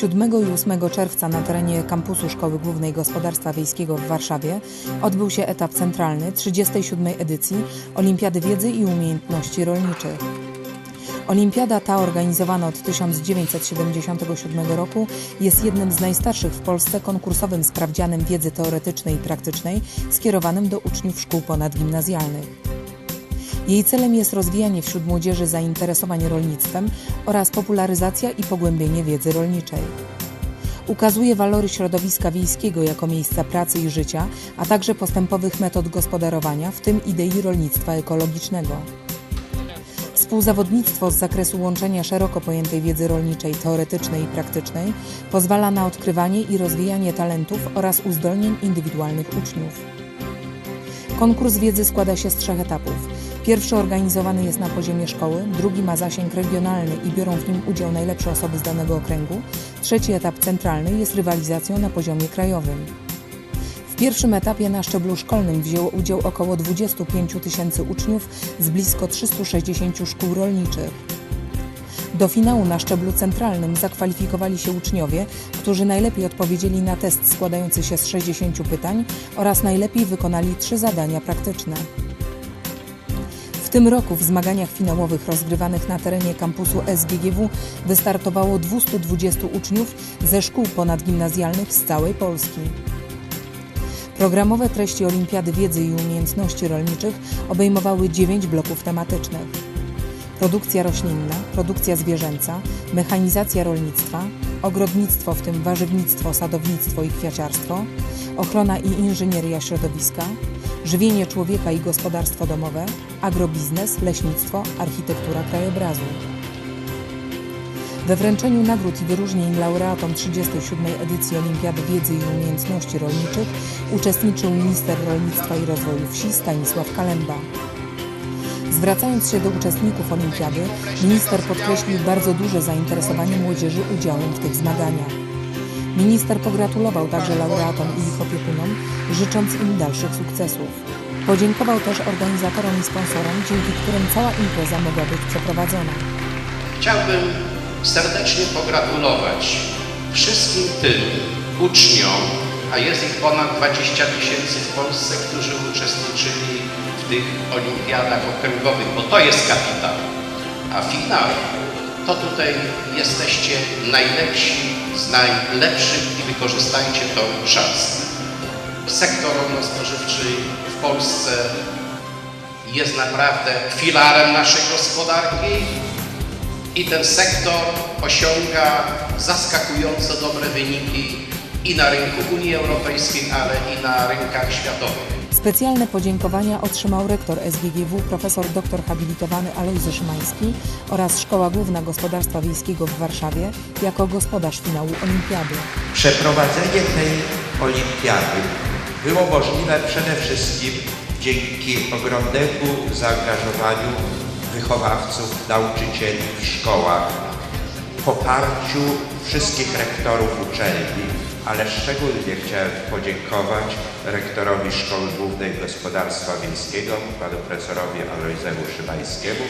Siódmego i 8 czerwca na terenie kampusu Szkoły Głównej Gospodarstwa Wiejskiego w Warszawie odbył się etap centralny 37. edycji Olimpiady Wiedzy i Umiejętności Rolniczych. Olimpiada ta, organizowana od 1977 roku, jest jednym z najstarszych w Polsce konkursowym sprawdzianem wiedzy teoretycznej i praktycznej skierowanym do uczniów szkół ponadgimnazjalnych. Jej celem jest rozwijanie wśród młodzieży zainteresowań rolnictwem oraz popularyzacja i pogłębienie wiedzy rolniczej. Ukazuje walory środowiska wiejskiego jako miejsca pracy i życia, a także postępowych metod gospodarowania, w tym idei rolnictwa ekologicznego. Współzawodnictwo z zakresu łączenia szeroko pojętej wiedzy rolniczej, teoretycznej i praktycznej pozwala na odkrywanie i rozwijanie talentów oraz uzdolnień indywidualnych uczniów. Konkurs wiedzy składa się z trzech etapów. Pierwszy organizowany jest na poziomie szkoły, drugi ma zasięg regionalny i biorą w nim udział najlepsze osoby z danego okręgu, trzeci etap centralny jest rywalizacją na poziomie krajowym. Pierwszym etapie na szczeblu szkolnym wzięło udział około 25 tysięcy uczniów z blisko 360 szkół rolniczych. Do finału na szczeblu centralnym zakwalifikowali się uczniowie, którzy najlepiej odpowiedzieli na test składający się z 60 pytań oraz najlepiej wykonali trzy zadania praktyczne. W tym roku w zmaganiach finałowych rozgrywanych na terenie kampusu SGGW wystartowało 220 uczniów ze szkół ponadgimnazjalnych z całej Polski. Programowe treści Olimpiady Wiedzy i Umiejętności Rolniczych obejmowały 9 bloków tematycznych produkcja roślinna, produkcja zwierzęca, mechanizacja rolnictwa, ogrodnictwo, w tym warzywnictwo, sadownictwo i kwiaciarstwo, ochrona i inżynieria środowiska, żywienie człowieka i gospodarstwo domowe, agrobiznes, leśnictwo, architektura krajobrazu. We wręczeniu nagród i wyróżnień laureatom 37. edycji Olimpiady Wiedzy i Umiejętności Rolniczych uczestniczył minister rolnictwa i rozwoju wsi Stanisław Kalemba. Zwracając się do uczestników olimpiady, minister podkreślił bardzo duże zainteresowanie młodzieży udziałem w tych zmaganiach. Minister pogratulował także laureatom i ich opiekunom, życząc im dalszych sukcesów. Podziękował też organizatorom i sponsorom, dzięki którym cała impreza mogła być przeprowadzona. Chciałbym serdecznie pogratulować wszystkim tym uczniom, a jest ich ponad 20 tysięcy w Polsce, którzy uczestniczyli w tych olimpiadach okręgowych, bo to jest kapitał. A finał to tutaj jesteście najlepsi z najlepszych i wykorzystajcie tą szansę. Sektor rolno-spożywczy w Polsce jest naprawdę filarem naszej gospodarki i ten sektor osiąga zaskakująco dobre wyniki i na rynku Unii Europejskiej, ale i na rynkach światowych. Specjalne podziękowania otrzymał rektor SGGW profesor dr habilitowany Alojzy Szymański oraz Szkoła Główna Gospodarstwa Wiejskiego w Warszawie jako gospodarz finału olimpiady. Przeprowadzenie tej olimpiady było możliwe przede wszystkim dzięki ogromnemu zaangażowaniu wychowawców, nauczycieli w szkołach, poparciu wszystkich rektorów uczelni, ale szczególnie chciałem podziękować rektorowi Szkoły Głównej Gospodarstwa Wiejskiego, panu profesorowi Alojzemu Szymańskiemu,